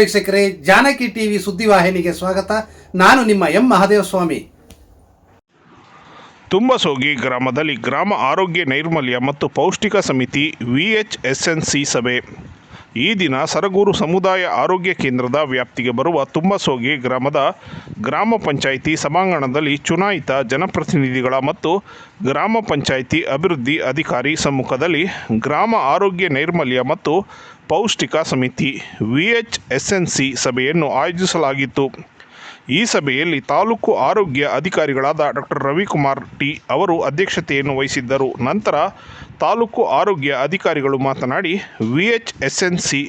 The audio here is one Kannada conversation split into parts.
ವೀಕ್ಷಕರೇ, ಜಾನಕಿ ಟಿವಿ ಸುದ್ದಿವಾಹಿನಿಗೆ ಸ್ವಾಗತ. ನಾನು ನಿಮ್ಮ ಎಂ ಮಹಾದೇವಸ್ವಾಮಿ. ತುಂಬಸೋಗಿ ಗ್ರಾಮದಲ್ಲಿ ಗ್ರಾಮ ಆರೋಗ್ಯ ನೈರ್ಮಲ್ಯ ಮತ್ತು ಪೌಷ್ಟಿಕ ಸಮಿತಿ ವಿಎಚ್ಎಸ್ಎನ್ಸಿ ಸಭೆ. ಈ ದಿನ ಸರಗೂರು ಸಮುದಾಯ ಆರೋಗ್ಯ ಕೇಂದ್ರದ ವ್ಯಾಪ್ತಿಗೆ ಬರುವ ತುಂಬಸೋಗಿ ಗ್ರಾಮದ ಗ್ರಾಮ ಪಂಚಾಯಿತಿ ಸಭಾಂಗಣದಲ್ಲಿ ಚುನಾಯಿತ ಜನಪ್ರತಿನಿಧಿಗಳ ಮತ್ತು ಗ್ರಾಮ ಪಂಚಾಯಿತಿ ಅಭಿವೃದ್ಧಿ ಅಧಿಕಾರಿ ಸಮ್ಮುಖದಲ್ಲಿ ಗ್ರಾಮ ಆರೋಗ್ಯ ನೈರ್ಮಲ್ಯ ಮತ್ತು ಪೌಷ್ಟಿಕ ಸಮಿತಿ V H S N C ಸಭೆಯನ್ನು ಆಯೋಜಿಸಲಾಗಿತ್ತು. ಈ ಸಭೆಯಲ್ಲಿ ತಾಲೂಕು ಆರೋಗ್ಯ ಅಧಿಕಾರಿಗಳಾದ ಡಾಕ್ಟರ್ ರವಿಕುಮಾರ್ ಟಿ ಅವರು ಅಧ್ಯಕ್ಷತೆಯನ್ನು ವಹಿಸಿದ್ದರು. ನಂತರ ತಾಲೂಕು ಆರೋಗ್ಯ ಅಧಿಕಾರಿಗಳು ಮಾತನಾಡಿ V H S N C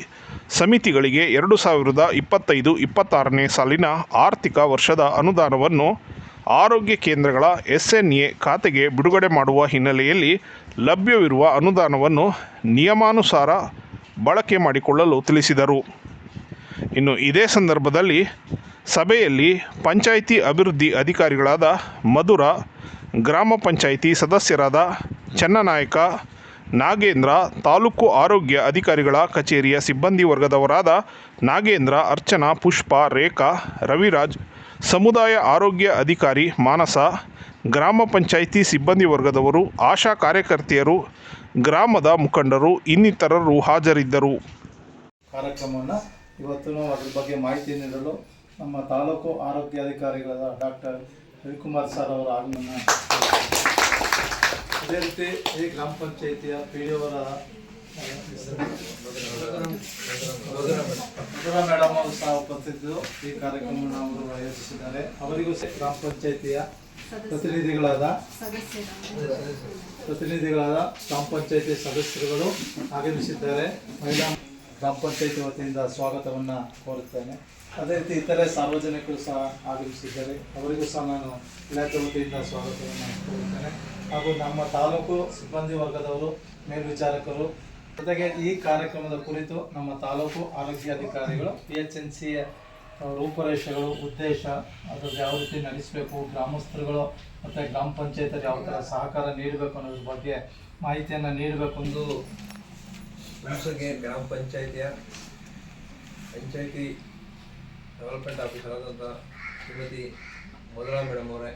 ಸಮಿತಿಗಳಿಗೆ ಎರಡು ಸಾವಿರದ ಇಪ್ಪತ್ತೈದು ಇಪ್ಪತ್ತಾರನೇ ಸಾಲಿನ ಆರ್ಥಿಕ ವರ್ಷದ ಅನುದಾನವನ್ನು ಆರೋಗ್ಯ ಕೇಂದ್ರಗಳ ಎಸ್ ಎನ್ ಎ ಖಾತೆಗೆ ಬಿಡುಗಡೆ ಮಾಡುವ ಹಿನ್ನೆಲೆಯಲ್ಲಿ ಲಭ್ಯವಿರುವ ಅನುದಾನವನ್ನು ನಿಯಮಾನುಸಾರ ಬಳಕೆ ಮಾಡಿಕೊಳ್ಳಲು ತಿಳಿಸಿದರು. ಇನ್ನು ಇದೇ ಸಂದರ್ಭದಲ್ಲಿ ಸಭೆಯಲ್ಲಿ ಪಂಚಾಯಿತಿ ಅಭಿವೃದ್ಧಿ ಅಧಿಕಾರಿಗಳಾದ ಮಧುರ, ಗ್ರಾಮ ಪಂಚಾಯಿತಿ ಸದಸ್ಯರಾದ ಚನ್ನನಾಯಕ, ನಾಗೇಂದ್ರ, ತಾಲೂಕು ಆರೋಗ್ಯ ಅಧಿಕಾರಿಗಳ ಕಚೇರಿಯ ಸಿಬ್ಬಂದಿ ವರ್ಗದವರಾದ ನಾಗೇಂದ್ರ, ಅರ್ಚನಾ, ಪುಷ್ಪ, ರೇಖಾ, ರವಿರಾಜ್, ಸಮುದಾಯ ಆರೋಗ್ಯ ಅಧಿಕಾರಿ ಮಾನಸ, ಗ್ರಾಮ ಪಂಚಾಯಿತಿ ಸಿಬ್ಬಂದಿ ವರ್ಗದವರು, ಆಶಾ ಕಾರ್ಯಕರ್ತೆಯರು ಗ್ರಾಮದ ಮುಖಂಡರು ಇನ್ನಿತರರು ಹಾಜರಿದ್ದರು. ಕಾರ್ಯಕ್ರಮವನ್ನು ಇವತ್ತು ಅದ್ರ ಬಗ್ಗೆ ಮಾಹಿತಿ ನೀಡಲು ನಮ್ಮ ತಾಲೂಕು ಆರೋಗ್ಯಾಧಿಕಾರಿಗಳಾದ ಡಾಕ್ಟರ್ ರವಿಕುಮಾರ್ ಸರ್ ಅವರ ಆಗಮನ. ಅದೇ ರೀತಿ ಈ ಗ್ರಾಮ ಪಂಚಾಯಿತಿಯ ಪಿ ಡಿ ಅವರ ಮೇಡಮ್ ಅವರು ಸಹ ಉಪಸ್ಥಿತಿದ್ದು ಈ ಕಾರ್ಯಕ್ರಮವನ್ನು ಅವರು ಆಯೋಜಿಸಿದ್ದಾರೆ ಅವರಿಗೂ ಗ್ರಾಮ ಪಂಚಾಯಿತಿಯ ಪ್ರತಿನಿಧಿಗಳಾದ ಪ್ರತಿನಿಧಿಗಳಾದ ಗ್ರಾಮ ಪಂಚಾಯತಿ ಸದಸ್ಯರುಗಳು ಆಗಮಿಸಿದ್ದಾರೆ ಮಹಿಳಾ ಗ್ರಾಮ ಪಂಚಾಯತಿ ವತಿಯಿಂದ ಸ್ವಾಗತವನ್ನು ಕೋರುತ್ತೇನೆ. ಅದೇ ರೀತಿ ಇತರೆ ಸಾರ್ವಜನಿಕರು ಸಹ ಆಗಮಿಸಿದ್ದಾರೆ. ಅವರಿಗೂ ಸಹ ನಾನು ಇಲಾಖೆ ವತಿಯಿಂದ ಸ್ವಾಗತವನ್ನು ಕೋರುತ್ತೇನೆ. ಹಾಗೂ ನಮ್ಮ ತಾಲೂಕು ಸಿಬ್ಬಂದಿ ವರ್ಗದವರು ಮೇಲ್ವಿಚಾರಕರು ಜೊತೆಗೆ ಈ ಕಾರ್ಯಕ್ರಮದ ಕುರಿತು ನಮ್ಮ ತಾಲೂಕು ಆರೋಗ್ಯಾಧಿಕಾರಿಗಳು ಪಿ ಎಚ್ ಎನ್ ಸಿ ರೂಪುರೇಷೆಗಳು, ಉದ್ದೇಶ, ಅದ್ರದ್ದು ಯಾವ ರೀತಿ ನಡೆಸಬೇಕು, ಗ್ರಾಮಸ್ಥರುಗಳು ಮತ್ತು ಗ್ರಾಮ ಪಂಚಾಯತ್ ಯಾವ ಥರ ಸಹಕಾರ ನೀಡಬೇಕು ಅನ್ನೋದ್ರ ಬಗ್ಗೆ ಮಾಹಿತಿಯನ್ನು ನೀಡಬೇಕು ಎಂದು ಹುಣಸಗಿ ಗ್ರಾಮ ಪಂಚಾಯಿತಿಯ ಪಂಚಾಯಿತಿ ಡೆವಲಪ್ಮೆಂಟ್ ಆಫೀಸರ್ ಆದಂಥ ಶ್ರೀಮತಿ ಮೊದಲ ಮೇಡಮ್ ಅವರೇ,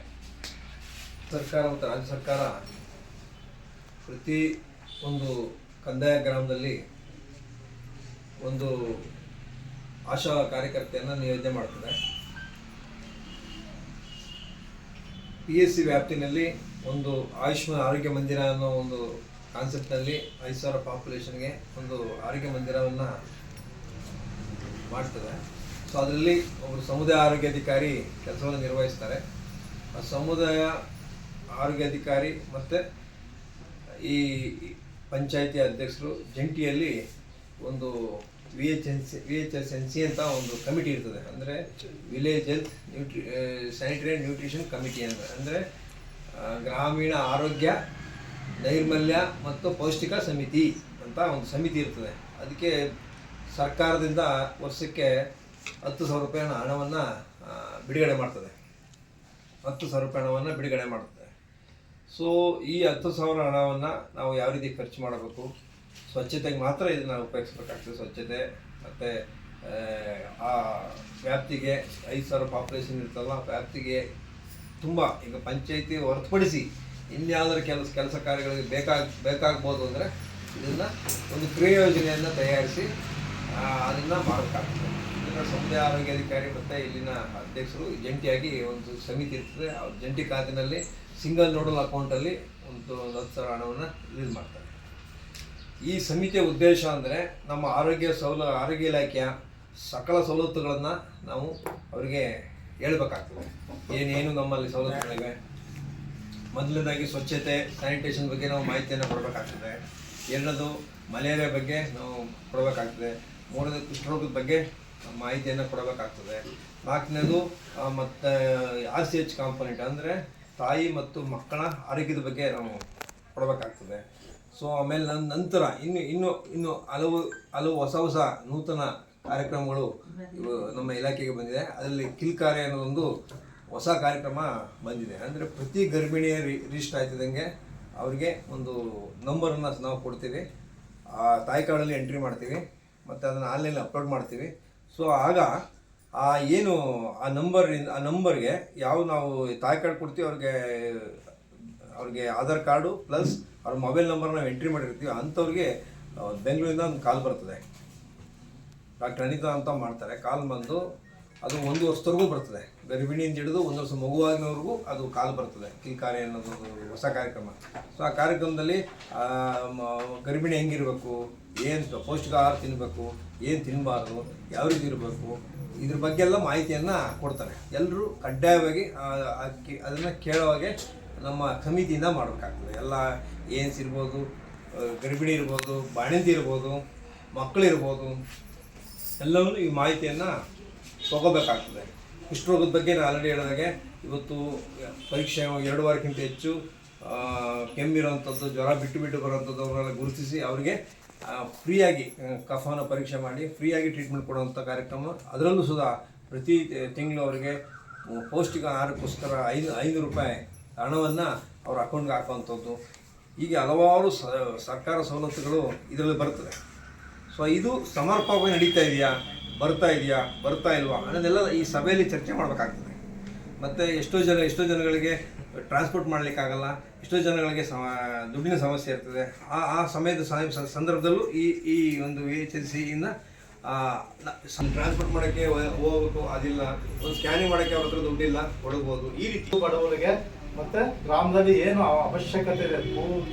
ಸರ್ಕಾರ ಮತ್ತು ರಾಜ್ಯ ಸರ್ಕಾರ ಪ್ರತಿ ಒಂದು ಕಂದಾಯ ಗ್ರಾಮದಲ್ಲಿ ಒಂದು ಆಶಾ ಕಾರ್ಯಕರ್ತೆಯನ್ನು ನಿಯೋಜನೆ ಮಾಡ್ತದೆ. ಪಿ ಎಸ್ ಸಿ ವ್ಯಾಪ್ತಿನಲ್ಲಿ ಒಂದು ಆಯುಷ್ಮಾನ್ ಆರೋಗ್ಯ ಮಂದಿರ ಅನ್ನೋ ಒಂದು ಕಾನ್ಸೆಪ್ಟ್ನಲ್ಲಿ ಐದು ಸಾವಿರ ಪಾಪ್ಯುಲೇಷನ್ಗೆ ಒಂದು ಆರೋಗ್ಯ ಮಂದಿರವನ್ನು ಮಾಡ್ತದೆ. ಸೊ ಅದರಲ್ಲಿ ಒಬ್ಬರು ಸಮುದಾಯ ಆರೋಗ್ಯಾಧಿಕಾರಿ ಕೆಲಸವನ್ನು ನಿರ್ವಹಿಸ್ತಾರೆ. ಆ ಸಮುದಾಯ ಆರೋಗ್ಯಾಧಿಕಾರಿ ಮತ್ತು ಈ ಪಂಚಾಯಿತಿ ಅಧ್ಯಕ್ಷರು ಜಂಟಿಯಲ್ಲಿ ಒಂದು V H N C V H S N C ಅಂತ ಒಂದು ಕಮಿಟಿ ಇರ್ತದೆ. ಅಂದರೆ village health nutri sanitary and nutrition committee ಅಂತ. ಅಂದರೆ ಗ್ರಾಮೀಣ ಆರೋಗ್ಯ, ನೈರ್ಮಲ್ಯ ಮತ್ತು ಪೌಷ್ಟಿಕ ಸಮಿತಿ ಅಂತ ಒಂದು ಸಮಿತಿ ಇರ್ತದೆ. ಅದಕ್ಕೆ ಸರ್ಕಾರದಿಂದ ವರ್ಷಕ್ಕೆ ಹತ್ತು ಸಾವಿರ ರೂಪಾಯಿ ಹಣವನ್ನು ಬಿಡುಗಡೆ ಮಾಡ್ತದೆ. ಹತ್ತು ಸಾವಿರ ರೂಪಾಯಿ ಹಣವನ್ನು ಬಿಡುಗಡೆ ಮಾಡ್ತದೆ. ಸೊ ಈ ಹತ್ತು ಸಾವಿರ ಹಣವನ್ನು ನಾವು ಯಾವ ರೀತಿ ಖರ್ಚು ಮಾಡಬೇಕು? ಸ್ವಚ್ಛತೆಗೆ ಮಾತ್ರ ಇದನ್ನು ಉಪಯೋಗಿಸ್ಬೇಕಾಗ್ತದೆ. ಸ್ವಚ್ಛತೆ ಮತ್ತು, ಆ ವ್ಯಾಪ್ತಿಗೆ ಐದು ಸಾವಿರ ಪಾಪ್ಯುಲೇಷನ್ ಇರ್ತಲ್ಲ ಆ ವ್ಯಾಪ್ತಿಗೆ ತುಂಬ ಈಗ ಪಂಚಾಯಿತಿ ಹೊರತುಪಡಿಸಿ ಇನ್ಯಾವುದಾದ್ರು ಕೆಲಸ ಕೆಲಸ ಕಾರ್ಯಗಳಿಗೆ ಬೇಕಾಗ ಬೇಕಾಗ್ಬೋದು ಅಂದರೆ ಇದನ್ನು ಒಂದು ಕ್ರಿಯ ಯೋಜನೆಯನ್ನು ತಯಾರಿಸಿ ಅದನ್ನು ಮಾಡಬೇಕಾಗ್ತದೆ. ಇದನ್ನು ಸಮುದಾಯ ಆರೋಗ್ಯಾಧಿಕಾರಿ ಮತ್ತು ಇಲ್ಲಿನ ಅಧ್ಯಕ್ಷರು ಜಂಟಿಯಾಗಿ ಒಂದು ಸಮಿತಿ ಇರ್ತದೆ. ಅವ್ರ ಜಂಟಿ ಖಾತೆಯಲ್ಲಿ ಸಿಂಗಲ್ ನೋಡಲ್ ಅಕೌಂಟಲ್ಲಿ ಒಂದು ಒಂದು ಹತ್ತು ಸಾವಿರ ಹಣವನ್ನು ರಿಲೀಸ್ ಮಾಡ್ತಾರೆ. ಈ ಸಮಿತಿಯ ಉದ್ದೇಶ ಅಂದರೆ ನಮ್ಮ ಆರೋಗ್ಯ ಸೌಲ, ಆರೋಗ್ಯ ಇಲಾಖೆಯ ಸಕಲ ಸವಲತ್ತುಗಳನ್ನು ನಾವು ಅವರಿಗೆ ಹೇಳ್ಬೇಕಾಗ್ತದೆ. ಏನೇನು ನಮ್ಮಲ್ಲಿ ಸವಲತ್ತುಗಳಿವೆ? ಮೊದಲನೇದಾಗಿ ಸ್ವಚ್ಛತೆ, ಸ್ಯಾನಿಟೇಷನ್ ಬಗ್ಗೆ ನಾವು ಮಾಹಿತಿಯನ್ನು ಕೊಡಬೇಕಾಗ್ತದೆ. ಎರಡನೇದು ಮಲೇರಿಯಾ ಬಗ್ಗೆ ನಾವು ಕೊಡಬೇಕಾಗ್ತದೆ. ಮೂರನೇದು ಕುಷ್ಠರೋಗದ ಬಗ್ಗೆ ಮಾಹಿತಿಯನ್ನು ಕೊಡಬೇಕಾಗ್ತದೆ. ನಾಲ್ಕನೇದು ಮತ್ತು, ಆರ್ ಸಿ ಎಚ್ ಕಾಂಪೊನೆಂಟ್ ಅಂದರೆ ತಾಯಿ ಮತ್ತು ಮಕ್ಕಳ ಆರೋಗ್ಯದ ಬಗ್ಗೆ ನಾವು ಕೊಡಬೇಕಾಗ್ತದೆ. ಸೊ ಆಮೇಲೆ ನನ್ನ ನಂತರ ಇನ್ನು ಇನ್ನು ಇನ್ನು ಹಲವು ಹಲವು ಹೊಸ ಹೊಸ ನೂತನ ಕಾರ್ಯಕ್ರಮಗಳು ನಮ್ಮ ಇಲಾಖೆಗೆ ಬಂದಿದೆ. ಅದರಲ್ಲಿ ಕಿಲ್ಕಾರೆ ಅನ್ನೋ ಒಂದು ಹೊಸ ಕಾರ್ಯಕ್ರಮ ಬಂದಿದೆ. ಅಂದರೆ ಪ್ರತಿ ಗರ್ಭಿಣಿಯ ರಿಜಿಸ್ಟರ್ ಆಯ್ತಿದ್ದಂಗೆ ಅವರಿಗೆ ಒಂದು ನಂಬರನ್ನು ನಾವು ಕೊಡ್ತೀವಿ. ಆ ತಾಯಿ ಕಾರ್ಡಲ್ಲಿ ಎಂಟ್ರಿ ಮಾಡ್ತೀವಿ. ಮತ್ತು ಅದನ್ನು ಆನ್ಲೈನಲ್ಲಿ ಅಪ್ಲೋಡ್ ಮಾಡ್ತೀವಿ. ಸೊ ಆಗ ಆ ಏನು, ಆ ನಂಬರ್ ಆ ನಂಬರ್ಗೆ ಯಾವ ನಾವು ತಾಯಿ ಕಾರ್ಡ್ ಕೊಡ್ತೀವಿ, ಅವ್ರಿಗೆ ಅವ್ರಿಗೆ ಆಧಾರ್ ಕಾರ್ಡು ಪ್ಲಸ್ ಅವ್ರ ಮೊಬೈಲ್ ನಂಬರ್ ನಾವು ಎಂಟ್ರಿ ಮಾಡಿರ್ತೀವಿ, ಅಂಥವ್ರಿಗೆ ಬೆಂಗಳೂರಿಂದ ಒಂದು ಕಾಲ್ ಬರ್ತದೆ. ಡಾಕ್ಟರ್ ಅನಿತಾ ಅಂತ ಮಾಡ್ತಾರೆ. ಕಾಲ್ ಬಂದು ಅದು ಒಂದು ವರ್ಷದವರೆಗೂ ಬರ್ತದೆ. ಗರ್ಭಿಣಿಯಿಂದ ಹಿಡಿದು ಒಂದು ವರ್ಷ ಮಗುವಾಗಿನವರೆಗೂ ಅದು ಕಾಲ್ ಬರ್ತದೆ. ಕಿಲ್ಕಾರಿ ಅನ್ನೋದು ಹೊಸ ಕಾರ್ಯಕ್ರಮ. ಸೊ ಆ ಕಾರ್ಯಕ್ರಮದಲ್ಲಿ ಗರ್ಭಿಣಿ ಹೆಂಗಿರಬೇಕು, ಏನು ಪೌಷ್ಟಿಕ ಆಹಾರ ತಿನ್ನಬೇಕು ಏನು ತಿನ್ನಬಾರ್ದು ಯಾವ ರೀತಿ ಇರಬೇಕು, ಇದ್ರ ಬಗ್ಗೆ ಎಲ್ಲ ಮಾಹಿತಿಯನ್ನು ಕೊಡ್ತಾರೆ. ಎಲ್ಲರೂ ಕಡ್ಡಾಯವಾಗಿ ಅದನ್ನು ಕೇಳುವಾಗೆ ನಮ್ಮ ಸಮಿತಿಯಿಂದ ಮಾಡಬೇಕಾಗ್ತದೆ. ಎಲ್ಲ ಏನ್ಸ್ ಇರ್ಬೋದು ಗರ್ಭಿಣಿ ಇರ್ಬೋದು, ಬಾಣಂತಿ ಇರ್ಬೋದು ಮಕ್ಕಳಿರ್ಬೋದು ಎಲ್ಲವನ್ನೂ ಈ ಮಾಹಿತಿಯನ್ನು ತಗೋಬೇಕಾಗ್ತದೆ. ಕುಷ್ಠರೋಗದ ಬಗ್ಗೆ ನಾನು ಆಲ್ರೆಡಿ ಹೇಳಿದಾಗೆ, ಇವತ್ತು ಪರೀಕ್ಷೆ ಎರಡು ವಾರಕ್ಕಿಂತ ಹೆಚ್ಚು ಕೆಮ್ಮಿರೋವಂಥದ್ದು ಜ್ವರ ಬಿಟ್ಟು ಬಿಟ್ಟು ಬರೋವಂಥದ್ದು ಅವರೆಲ್ಲ ಗುರುತಿಸಿ ಅವರಿಗೆ ಫ್ರೀಯಾಗಿ ಕಫನ ಪರೀಕ್ಷೆ ಮಾಡಿ, ಫ್ರೀಯಾಗಿ ಟ್ರೀಟ್ಮೆಂಟ್ ಕೊಡುವಂಥ ಕಾರ್ಯಕ್ರಮ. ಅದರಲ್ಲೂ ಸುಧಾ ಪ್ರತಿ ತಿಂಗಳು ಅವರಿಗೆ ಪೌಷ್ಟಿಕ ಆಹಾರಕ್ಕೋಸ್ಕರ ಐದು ಐದು ರೂಪಾಯಿ ಹಣವನ್ನು ಅವ್ರ ಅಕೌಂಟ್ಗೆ ಹಾಕುವಂಥದ್ದು. ಹೀಗೆ ಹಲವಾರು ಸರ್ಕಾರ ಸವಲತ್ತುಗಳು ಇದರಲ್ಲಿ ಬರ್ತದೆ ಸೊ ಇದು ಸಮರ್ಪಕವಾಗಿ ನಡೀತಾ ಇದೆಯಾ? ಬರ್ತಾ ಇದೆಯಾ? ಬರ್ತಾ ಇಲ್ವಾ? ಅನ್ನೋದೆಲ್ಲ ಈ ಸಭೆಯಲ್ಲಿ ಚರ್ಚೆ ಮಾಡಬೇಕಾಗ್ತದೆ. ಮತ್ತು ಎಷ್ಟೋ ಜನ, ಎಷ್ಟೋ ಜನಗಳಿಗೆ ಟ್ರಾನ್ಸ್ಪೋರ್ಟ್ ಮಾಡಲಿಕ್ಕಾಗಲ್ಲ, ಎಷ್ಟೋ ಜನಗಳಿಗೆ ಸಮ, ದುಡ್ಡಿನ ಸಮಸ್ಯೆ ಇರ್ತದೆ. ಆ ಆ ಸಮಯದ ಸಂದರ್ಭದಲ್ಲೂ ಈ ಈ ಒಂದು ವಿ ಎಚ್ ಎಲ್ ಸಿಯಿಂದ ಟ್ರಾನ್ಸ್ಪೋರ್ಟ್ ಮಾಡೋಕ್ಕೆ ಹೋಗಬೇಕು, ಅದಿಲ್ಲ. ಒಂದು ಸ್ಕ್ಯಾನಿಂಗ್ ಮಾಡೋಕ್ಕೆ ಅವ್ರ ಹತ್ರ ದುಡ್ಡಿಲ್ಲ ಕೊಡಬಹುದು ಈ ರೀತಿ ಬಡವರಿಗೆ ಮತ್ತೆ ಗ್ರಾಮದಲ್ಲಿ ಏನು ಅವಶ್ಯಕತೆ ಇದೆ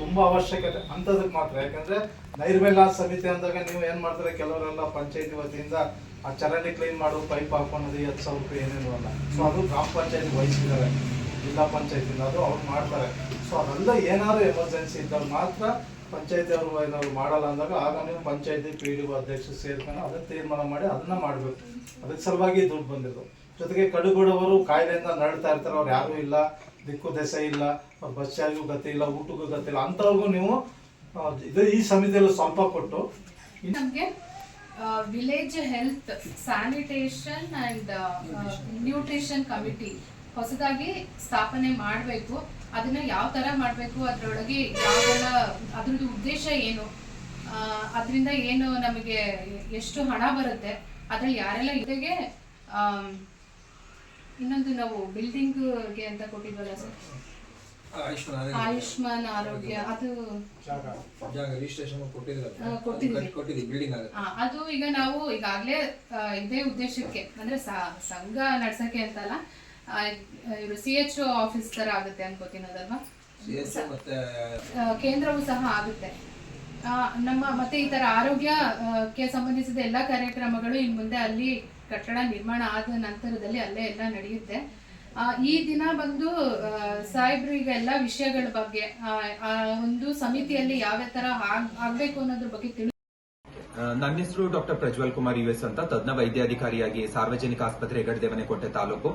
ತುಂಬಾ ಅವಶ್ಯಕತೆ ಅಂತದಕ್ಕೆ ಮಾತ್ರ. ಯಾಕಂದ್ರೆ ನೈರ್ಮಲ್ಯ ಸಮಿತಿ ಅಂದಾಗ ನೀವು ಏನ್ ಮಾಡ್ತಾರೆ, ಕೆಲವರೆಲ್ಲ ಪಂಚಾಯತಿ ವತಿಯಿಂದ ಆ ಚರಂಡಿ ಕ್ಲೀನ್ ಮಾಡು ಪೈಪ್ ಹಾಕೊಂಡು ಹತ್ತು ಸಾವಿರ ರೂಪಾಯಿ ಏನೇನು ಅಲ್ಲ. ಸೊ ಅದು ಗ್ರಾಮ ಪಂಚಾಯತಿ ವಹಿಸಿದ್ದಾರೆ, ಜಿಲ್ಲಾ ಪಂಚಾಯತಿಯಿಂದ ಅದು ಅವ್ರು ಮಾಡ್ತಾರೆ. ಸೊ ಅದೆಲ್ಲ ಏನಾದ್ರು ಎಮರ್ಜೆನ್ಸಿ ಇದ್ದಾಗ ಮಾತ್ರ ಪಂಚಾಯತಿ ಅವರು ಏನಾದ್ರು ಮಾಡಲ್ಲ ಅಂದಾಗ ಆಗ ನೀವು ಪಂಚಾಯತಿ ಪಿ ಡಿ ಅಧ್ಯಕ್ಷರು ಸೇರ್ಕೊಂಡು ಅದನ್ನ ತೀರ್ಮಾನ ಮಾಡಿ ಅದನ್ನ ಮಾಡಬೇಕು. ಅದಕ್ಕೆ ಸಲುವಾಗಿ ದುಡ್ಡು ಬಂದಿದ್ದು ಜೊತೆಗೆ ಕಡುಬಡವರು ಕಾಯಿಲೆಯಿಂದ ನಡ್ತಾ ಇರ್ತಾರೆ, ಅವ್ರು ಯಾರು ಇಲ್ಲ. ದಿಕ್ಕು ದೆಸೆ ಇಲ್ಲ, ಬಸ್ ಚಾರ್ಜು ಗತಿ ಇಲ್ಲ, ಊಟಕ್ಕೂ ಗತಿ ಇಲ್ಲ ಅಂಥವ್ರಿಗೂ ನೀವು ಈ ಸಮಿತಿಯಲ್ಲಿ ಸ್ವಲ್ಪ ಕೊಟ್ಟು ನಮಗೆ village health sanitation and nutrition committee ಹೊಸದಾಗಿ ಸ್ಥಾಪನೆ ಮಾಡಬೇಕು. ಅದನ್ನ ಯಾವ ತರ ಮಾಡಬೇಕು, ಅದರೊಳಗೆ ಯಾವೆಲ್ಲ, ಅದ್ರದ್ದು ಉದ್ದೇಶ ಏನು? ಅದರಿಂದ ಏನು ನಮಗೆ ಎಷ್ಟು ಹಣ ಬರುತ್ತೆ? ಅದ್ರಲ್ಲಿ ಯಾರೆಲ್ಲ ಇದೆ ಇನ್ನೊಂದು ನಾವು ಬಿಲ್ಡಿಂಗ್ಗೆ ಅಂತ ಕೊಟ್ಟಿದ್ವಲ್ಲ ಸರ್? ಆಯುಷ್ಮಾನ್ ಆಯುಷ್ಮಾನ್ ಆರೋಗ್ಯ ಅದು ಜಾಗ. ರಿಜಿಸ್ಟ್ರೇಷನ್ ಕೊಟ್ಟಿದ್ರೆ ಆ, ಕೊಟ್ಟಿದ್ದೀವಿ. ಕೊಟ್ಟಿದ್ದೀವಿ ಬಿಲ್ಡಿಂಗ್ ಆಗುತ್ತೆ ಆ, ಅದು ಈಗ ನಾವು ಈಗಾಗಲೇ ಇದೇ ಉದ್ದೇಶಕ್ಕೆ ಅಂದ್ರೆ ಸ- ಸಂಘ ನಡ್ಸಕ್ಕೆ ಅಂತಲ್ಲ ಇವರು ಸಿ ಎಚ್ ಆಫೀಸ್ ತರ ಆಗುತ್ತೆ ಅನ್ಕೋತೀನಿ ಅದಲ್ವಾ ಸಿ ಎಸ್ ಮತ್ತೆ ಆ, ಕೇಂದ್ರವೂ ಸಹ ಆಗುತ್ತೆ. ಆ, ನಮ್ಮ ಮತ್ತೆ ಈ ತರ ಆರೋಗ್ಯಕ್ಕೆ ಸಂಬಂಧಿಸಿದ ಎಲ್ಲಾ ಕಾರ್ಯಕ್ರಮಗಳು ಇನ್ ಮುಂದೆ ಅಲ್ಲಿ ಕಟ್ಟಡ ನಿರ್ಮಾಣ ಆದ ನಂತರದಲ್ಲಿ ಅಲ್ಲೇ ಎಲ್ಲ ನಡೆಯುತ್ತೆ. ಆ, ಈ ದಿನ ಬಂದು ಆ, ಸಾಹೇಬ್ರು ಈಗ ಎಲ್ಲ ವಿಷಯಗಳ ಬಗ್ಗೆ ಆ, ಒಂದು ಸಮಿತಿಯಲ್ಲಿ ಯಾವ್ಯಾವ ತರ ಆಗ್- ಆಗ್ಬೇಕು ಅನ್ನೋದ್ರ ಬಗ್ಗೆ ತಿಳಿ ನನ್ನ ಹೆಸರು doctor Prajwal Kumar U S ಅಂತ ತಜ್ಞ ವೈದ್ಯಾಧಿಕಾರಿಯಾಗಿ ಸಾರ್ವಜನಿಕ ಆಸ್ಪತ್ರೆ ಹೆಗಡೆದೇವನಕೋಟೆ ತಾಲೂಕು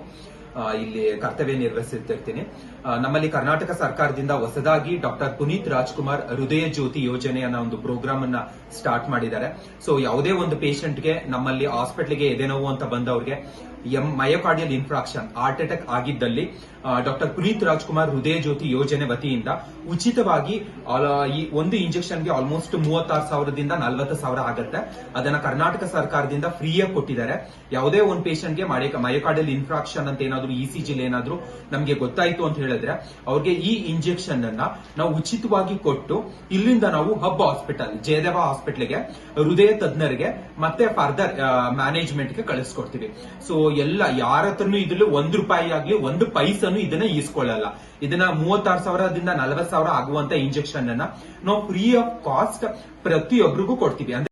ಇಲ್ಲಿ ಕರ್ತವ್ಯ ನಿರ್ವಹಿಸುತ್ತಿರ್ತೀನಿ ನಮ್ಮಲ್ಲಿ ಕರ್ನಾಟಕ ಸರ್ಕಾರದಿಂದ ಹೊಸದಾಗಿ ಡಾಕ್ಟರ್ ಪುನೀತ್ ರಾಜ್ಕುಮಾರ್ ಹೃದಯ ಜ್ಯೋತಿ ಯೋಜನೆ ಅನ್ನೋ ಒಂದು ಪ್ರೋಗ್ರಾಮ್ ಅನ್ನ ಸ್ಟಾರ್ಟ್ ಮಾಡಿದ್ದಾರೆ. ಸೊ ಯಾವುದೇ ಒಂದು ಪೇಷಂಟ್ಗೆ ನಮ್ಮಲ್ಲಿ ಹಾಸ್ಪಿಟಲ್ಗೆ ಎದೆ ನೋವು ಅಂತ ಬಂದವ್ರಿಗೆ M myocardial infarction heart attack ಆಗಿದ್ದಲ್ಲಿ ಡಾಕ್ಟರ್ ಪುನೀತ್ ರಾಜ್ಕುಮಾರ್ ಹೃದಯ ಜ್ಯೋತಿ ಯೋಜನೆ ವತಿಯಿಂದ ಉಚಿತವಾಗಿ ಈ ಒಂದು ಇಂಜೆಕ್ಷನ್ಗೆ ಆಲ್ಮೋಸ್ಟ್ ಮೂವತ್ತಾರು ಸಾವಿರದಿಂದ ನಲವತ್ತು ಸಾವಿರ ಆಗುತ್ತೆ. ಅದನ್ನ ಕರ್ನಾಟಕ ಸರ್ಕಾರದಿಂದ ಫ್ರೀಯಾಗಿ ಕೊಟ್ಟಿದ್ದಾರೆ. ಯಾವುದೇ ಒಂದು ಪೇಷಂಟ್ಗೆ ಮಯೋಕಾರ್ಡಿಯಲ್ ಇನ್ಫ್ರಾಕ್ಷನ್ ಅಂತ ಏನಾದ್ರು ಇ ಸಿ ಜಿಲ್ ಏನಾದ್ರು ನಮಗೆ ಗೊತ್ತಾಯ್ತು ಅಂತ ಹೇಳಿದ್ರೆ, ಅವ್ರಿಗೆ ಈ ಇಂಜೆಕ್ಷನ್ ಅನ್ನ ನಾವು ಉಚಿತವಾಗಿ ಕೊಟ್ಟು, ಇಲ್ಲಿಂದ ನಾವು ಹಬ್ ಹಾಸ್ಪಿಟಲ್ ಜಯದೇವ ಹಾಸ್ಪಿಟಲ್ಗೆ ಹೃದಯ ತಜ್ಞರಿಗೆ ಮತ್ತೆ ಫರ್ದರ್ ಮ್ಯಾನೇಜ್ಮೆಂಟ್ಗೆ ಕಳಿಸ್ಕೊಡ್ತೀವಿ. ಸೊ ಎಲ್ಲ ಯಾರ ಹತ್ರನು ಇದ್ರಲ್ಲಿ ಒಂದ್ ರೂಪಾಯಿ ಆಗ್ಲಿ, ಒಂದು ಪೈಸನು ಇದನ್ನ ಈಸ್ಕೊಳ್ಳಲ್ಲ. ಇದನ್ನ ಮೂವತ್ತಾರು ಸಾವಿರದಿಂದ ನಲವತ್ತು ಸಾವಿರ ಆಗುವಂತ ಇಂಜೆಕ್ಷನ್ ಅನ್ನ ನಾವು ಫ್ರೀ ಆಫ್ ಕಾಸ್ಟ್ ಪ್ರತಿಯೊಬ್ಬರಿಗೂ ಕೊಡ್ತೀವಿ.